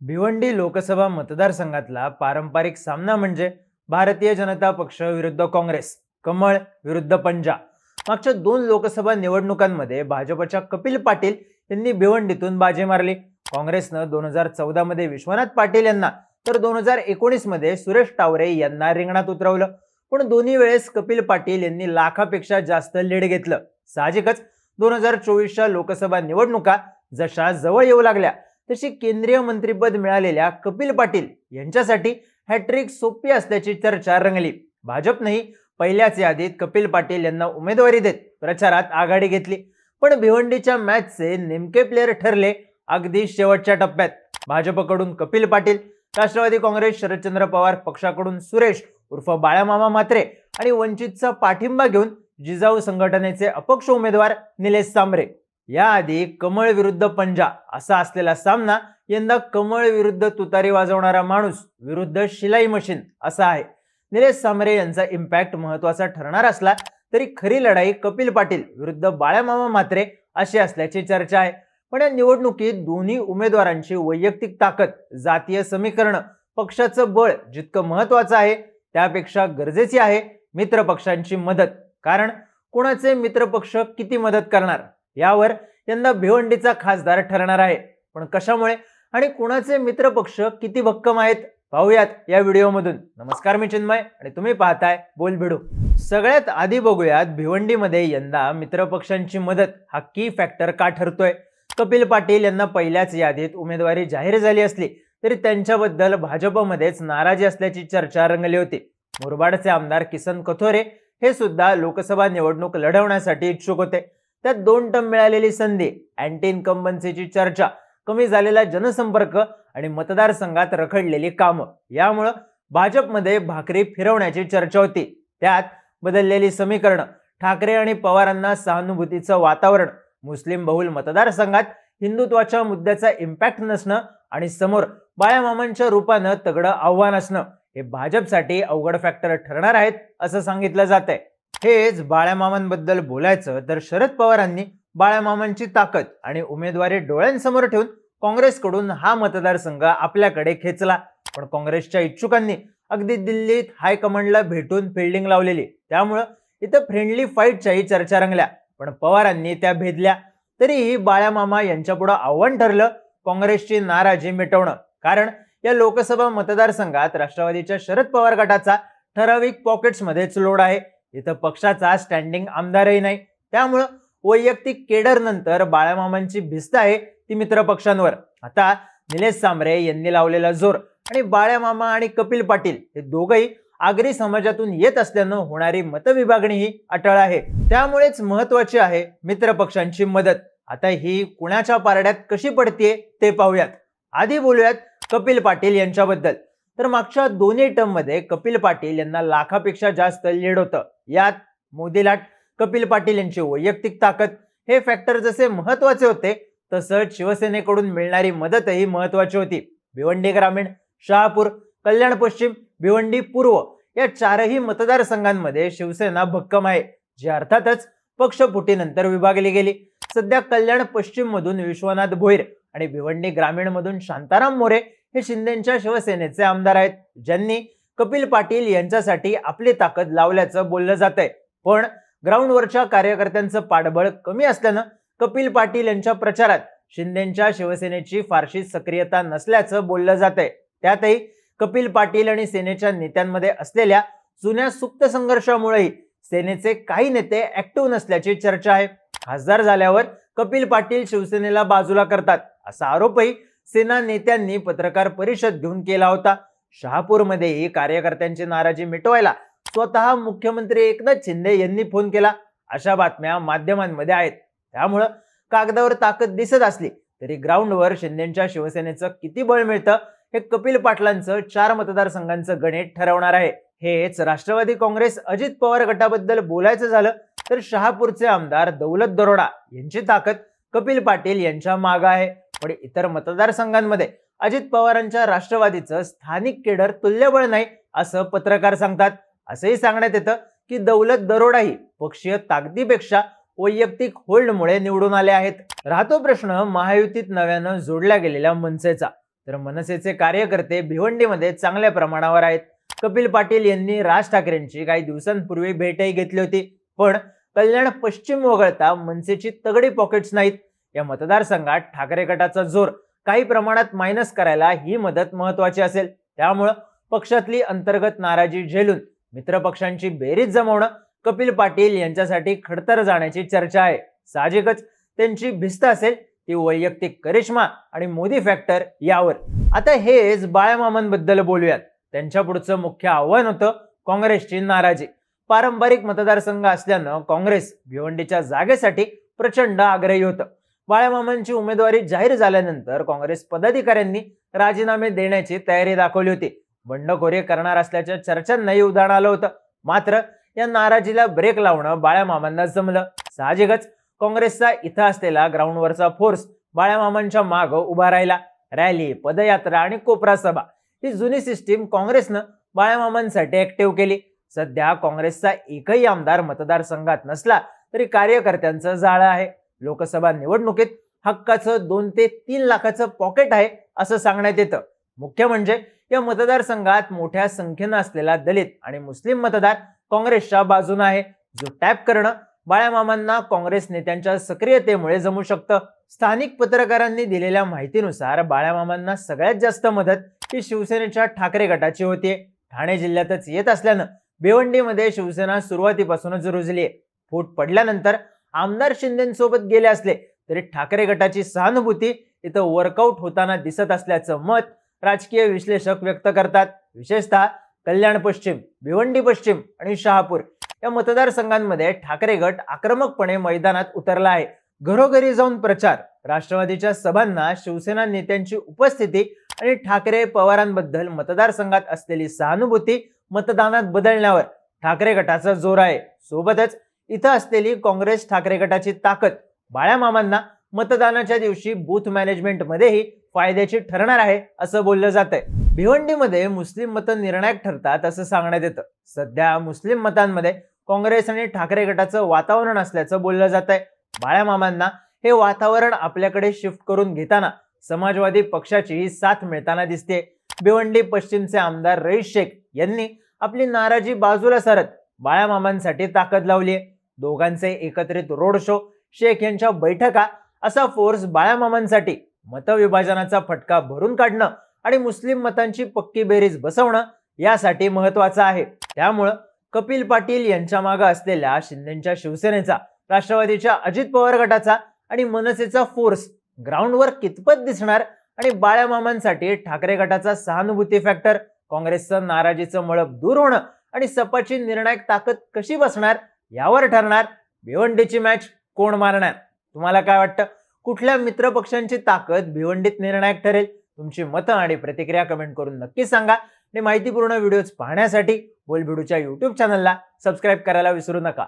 भिवंडी लोकसभा मतदारसंघातला पारंपरिक सामना म्हणजे भारतीय जनता पक्ष विरुद्ध काँग्रेस कमळ विरुद्ध पंजा. मागच्या दोन लोकसभा निवडणुकांमध्ये भाजपच्या कपिल पाटील यांनी भिवंडीतून बाजी मारली. काँग्रेसनं दोन हजार चौदा मध्ये विश्वनाथ पाटील यांना तर दोन हजार एकोणीसमध्ये सुरेश टावरे यांना रिंगणात उतरवलं. पण दोन्ही वेळेस कपिल पाटील यांनी लाखापेक्षा जास्त लीड घेतलं. साहजिकच दोन हजार चोवीसच्या लोकसभा निवडणुका जशा जवळ येऊ लागल्या तशी केंद्रीय मंत्रीपद मिळालेल्या कपिल पाटील यांच्यासाठी हॅट्रिक सोपी असल्याची चर्चा रंगली. भाजपनेही पहिल्याच यादीत कपिल पाटील यांना उमेदवारी देत प्रचारात आघाडी घेतली. पण भिवंडीच्या मॅचचे नेमके प्लेअर ठरले अगदी शेवटच्या टप्प्यात. भाजपकडून कपिल पाटील राष्ट्रवादी काँग्रेस शरदचंद्र पवार पक्षाकडून सुरेश उर्फ बाळामामा मात्रे आणि वंचितचा पाठिंबा घेऊन जिजाऊ संघटनेचे अपक्ष उमेदवार निलेश सांबरे. याआधी कमळ विरुद्ध पंजा असा असलेला सामना यंदा कमळ विरुद्ध तुतारी वाजवणारा माणूस विरुद्ध शिलाई मशीन असा आहे. निलेश सामरे यांचा इम्पॅक्ट महत्त्वाचा ठरणार असला तरी खरी लढाई कपिल पाटील विरुद्ध बाळामामा मात्रे अशी असल्याची चर्चा आहे. पण या निवडणुकीत दोन्ही उमेदवारांची वैयक्तिक ताकद जातीय समीकरण पक्षाचं बळ जितकं महत्वाचं आहे त्यापेक्षा गरजेची आहे मित्र पक्षांची मदत. कारण कोणाचे मित्रपक्ष किती मदत करणार? यावर यंदा भिवंडीचा खासदार ठरणार आहे. पण कशामुळे? आणि कुणाचे मित्रपक्ष किती भक्कम आहेत? पाहूयात या व्हिडिओमधून. नमस्कार मी चिन्मय आणि तुम्ही पाहताय बोल भिडू सगळ्यात आधी बघूयात भिवंडीमध्ये यंदा मित्रपक्षांची मदत हा की फॅक्टर का ठरतोय? कपिल पाटील यांना पहिल्याच यादीत उमेदवारी जाहीर झाली असली तरी त्यांच्याबद्दल भाजपमध्येच नाराजी असल्याची चर्चा रंगली होती. मुरबाडचे आमदार किसन कथोरे हे सुद्धा लोकसभा निवडणूक लढवण्यासाठी इच्छुक होते. त्यात दोन टर्म मिळालेली संधी अँटी इन्कम्बन्सीची चर्चा कमी झालेला जनसंपर्क आणि मतदारसंघात रखडलेली कामं. यामुळं भाजपमध्ये भाकरी फिरवण्याची चर्चा होती. त्यात बदललेली समीकरणं ठाकरे आणि पवारांना सहानुभूतीचं वातावरण मुस्लिम बहुल मतदारसंघात हिंदुत्वाच्या मुद्द्याचा इम्पॅक्ट नसणं आणि समोर बायामामांच्या रूपानं तगडं आव्हान असणं हे भाजपसाठी अवघड फॅक्टर ठरणार आहेत असं सांगितलं जात आहे हेच बाळ्यामामांबद्दल बोलायचं तर शरद पवारांनी बाळ्यामामांची ताकद आणि उमेदवारी डोळ्यांसमोर ठेवून काँग्रेसकडून हा मतदारसंघ आपल्याकडे खेचला. पण काँग्रेसच्या इच्छुकांनी अगदी दिल्लीत हायकमांडला भेटून फिल्डिंग लावलेली. त्यामुळं इथं फ्रेंडली फाईटच्याही चर्चा रंगल्या. पण पवारांनी त्या भेदल्या. तरीही बाळ्यामामा यांच्यापुढं आव्हान ठरलं काँग्रेसची नाराजी मिटवणं. कारण या लोकसभा मतदारसंघात राष्ट्रवादीच्या शरद पवार गटाचा ठराविक पॉकेट्समध्येच लोड आहे. इथं पक्षाचा स्टँडिंग आमदारही नाही. त्यामुळं वैयक्तिक केडर नंतर बाळामामांची भिस्त आहे ती मित्र पक्षांवर. आता निलेश सांबरे यांनी लावलेला जोर आणि बाळ्यामामा आणि कपिल पाटील हे दोघही आगरी समाजातून येत असल्यानं होणारी मतविभागणी ही अटळ आहे. त्यामुळेच महत्वाची आहे मित्र पक्षांची मदत. आता ही कुणाच्या पारड्यात कशी पडतीये ते पाहूयात. आधी बोलूयात कपिल पाटील यांच्याबद्दल. तर मागच्या दोन्ही टर्ममध्ये कपिल पाटील यांना लाखापेक्षा जास्त लीड होतं. यात मोदीलाट कपिल पाटील यांची वैयक्तिक ताकद हे फॅक्टर जसे महत्त्वाचे होते तसंच शिवसेनेकडून मिळणारी मदतही महत्वाची होती. भिवंडी ग्रामीण शहापूर कल्याण पश्चिम भिवंडी पूर्व या चारही मतदारसंघांमध्ये शिवसेना भक्कम आहे. जी अर्थातच पक्षफुटीनंतर विभागली गेली. सध्या कल्याण पश्चिम मधून विश्वनाथ भोईर आणि भिवंडी ग्रामीण मधून शांताराम मोरे हे शिंदेच्या शिवसेनेचे आमदार आहेत ज्यांनी कपिल पाटील यांच्यासाठी आपली ताकद लावल्याचं बोललं जात आहे पण ग्राउंडवरच्या कार्यकर्त्यांचं पाठबळ कमी असल्यानं कपिल पाटील यांच्या प्रचारात शिंदेच्या शिवसेनेची फारशी सक्रियता नसल्याचं बोललं जात आहे त्यातही कपिल पाटील आणि सेनेच्या नेत्यांमध्ये असलेल्या जुन्या सुप्त संघर्षामुळेही सेनेचे काही नेते ऍक्टिव्ह नसल्याची चर्चा आहे. खासदार झाल्यावर कपिल पाटील शिवसेनेला बाजूला करतात असा आरोपही सेना नेत्यांनी पत्रकार परिषद घेऊन केला होता. शहापूरमध्येही कार्यकर्त्यांची नाराजी मिटवायला स्वतः मुख्यमंत्री एकनाथ शिंदे यांनी फोन केला. अशा बातम्या माध्यमांमध्ये आहेत. त्यामुळं कागदावर ताकद दिसत असली तरी ग्राउंडवर शिंदेच्या शिवसेनेचं किती बळ मिळतं हे कपिल पाटलांचं चार मतदारसंघांचं गणित ठरवणार आहे. हेच राष्ट्रवादी काँग्रेस अजित पवार गटाबद्दल बोलायचं झालं तर शहापूरचे आमदार दौलत दरोडा यांची ताकद कपिल पाटील यांच्या माग आहे. पण इतर मतदारसंघांमध्ये अजित पवारांच्या राष्ट्रवादीचं स्थानिक केडर तुल्यबळ नाही असं पत्रकार सांगतात. असंही सांगण्यात येतं की दौलत दरोडाही पक्षीय ताकदीपेक्षा वैयक्तिक होल्डमुळे निवडून आले आहेत. राहतो प्रश्न महायुतीत नव्यानं जोडल्या गेलेल्या मनसेचा. तर मनसेचे कार्यकर्ते भिवंडीमध्ये चांगल्या प्रमाणावर आहेत. कपिल पाटील यांनी राज ठाकरेंची काही दिवसांपूर्वी भेटही घेतली होती. पण कल्याण पश्चिम वगळता मनसेची तगडी पॉकेट्स नाहीत. या मतदारसंघात ठाकरे गटाचा जोर काही प्रमाणात मायनस करायला ही मदत महत्वाची असेल. त्यामुळं पक्षातली अंतर्गत नाराजी झेलून मित्रपक्षांची बेरीज जमवणं कपिल पाटील यांच्यासाठी खडतर जाण्याची चर्चा आहे. साहजिकच त्यांची भिस्त असेल ती वैयक्तिक करिश्मा आणि मोदी फॅक्टर यावर. आता हेच बाळमामांबद्दल बोलूयात. त्यांच्या पुढचं मुख्य आव्हान होतं काँग्रेसची नाराजी. पारंपरिक मतदारसंघ असल्यानं काँग्रेस भिवंडीच्या जागेसाठी प्रचंड आग्रही होतं. बाळ्यामामांची उमेदवारी जाहीर झाल्यानंतर काँग्रेस पदाधिकाऱ्यांनी राजीनामे देण्याची तयारी दाखवली होती. बंडखोरी करणार असल्याच्या चर्चांनाही उदाहरण आलं होतं. मात्र या नाराजीला ब्रेक लावणं बाळ्यामामांना जमलं. साहजिकच काँग्रेसचा इथं असलेला ग्राउंडवरचा फोर्स बाळ्यामामांच्या माग उभा राहिला. रॅली पदयात्रा आणि कोपरा सभा ही जुनी सिस्टीम काँग्रेसनं बाळ्यामामांसाठी ऍक्टिव्ह केली. सध्या काँग्रेसचा एकही आमदार मतदारसंघात नसला तरी कार्यकर्त्यांचं जाळं आहे. लोकसभा निवडणुकीत हक्काचं दोन ते तीन लाखाचं पॉकेट आहे असं सांगण्यात येतं. मुख्य म्हणजे या मतदारसंघात मोठ्या संख्येनं असलेला दलित आणि मुस्लिम मतदार काँग्रेसच्या बाजूने आहे. जो टॅप करणं बाळ्यामामांना काँग्रेस नेत्यांच्या सक्रियतेमुळे जमू शकतं. स्थानिक पत्रकारांनी दिलेल्या माहितीनुसार बाळ्यामामांना सगळ्यात जास्त मदत ही शिवसेनेच्या ठाकरे गटाची होती ठाणे जिल्ह्यातच येत असल्यानं भिवंडीमध्ये शिवसेना सुरुवातीपासूनच रुजली आहे फूट पडल्यानंतर आमदार शिंदेसोबत गेले असले तरी ठाकरे गटाची सहानुभूती इथं वर्कआउट होताना दिसत असल्याचं मत राजकीय विश्लेषक व्यक्त करतात. विशेषतः कल्याण पश्चिम भिवंडी पश्चिम आणि शहापूर या मतदारसंघांमध्ये ठाकरे गट आक्रमकपणे मैदानात उतरला आहे. घरोघरी जाऊन प्रचार राष्ट्रवादीच्या सभांना शिवसेना नेत्यांची उपस्थिती आणि ठाकरे पवारांबद्दल मतदारसंघात असलेली सहानुभूती मतदानात बदलण्यावर ठाकरे गटाचा जोर आहे. सोबतच इथं असलेली काँग्रेस ठाकरे गटाची ताकद बाळ्यामामांना मतदानाच्या दिवशी बूथ मॅनेजमेंटमध्येही फायद्याची ठरणार आहे असं बोललं जात आहे भिवंडीमध्ये मुस्लिम मतं निर्णायक ठरतात असं सांगण्यात येतं. सध्या मुस्लिम मतांमध्ये काँग्रेस आणि ठाकरे गटाचं वातावरण असल्याचं बोललं जात आहे बाळ्यामामांना हे वातावरण आपल्याकडे शिफ्ट करून घेताना समाजवादी पक्षाची साथ मिळताना दिसते भिवंडी पश्चिमचे आमदार रईस शेख यांनी आपली नाराजी बाजूला सरत बाळ्यामामांसाठी ताकद लावली आहे दोघांचे एकत्रित रोड शो शेख यांच्या बैठका असा फोर्स बाळामामांसाठी मतविभाजनाचा फटका भरून काढणं आणि मुस्लिम मतांची पक्की बेरीज बसवणं यासाठी महत्वाचं आहे. त्यामुळं कपिल पाटील यांच्या मागे असलेल्या शिंदेच्या शिवसेनेचा राष्ट्रवादीच्या अजित पवार गटाचा आणि मनसेचा फोर्स ग्राउंडवर कितपत दिसणार आणि बाळामामांसाठी ठाकरे गटाचा सहानुभूती फॅक्टर काँग्रेसचं नाराजीचं मळप दूर होणं आणि सपाची निर्णायक ताकद कशी बसणार यावर ठरणार भिवंडीची मॅच कोण मारणार? तुम्हाला काय वाटतं? कुठल्या मित्रपक्षांची ताकद भिवंडीत निर्णायक ठरेल? तुमची मतं आणि प्रतिक्रिया कमेंट करून नक्की सांगा. आणि माहितीपूर्ण व्हिडिओज पाहण्यासाठी बोलभिडूच्या यूट्यूब चॅनलला सबस्क्राईब करायला विसरू नका.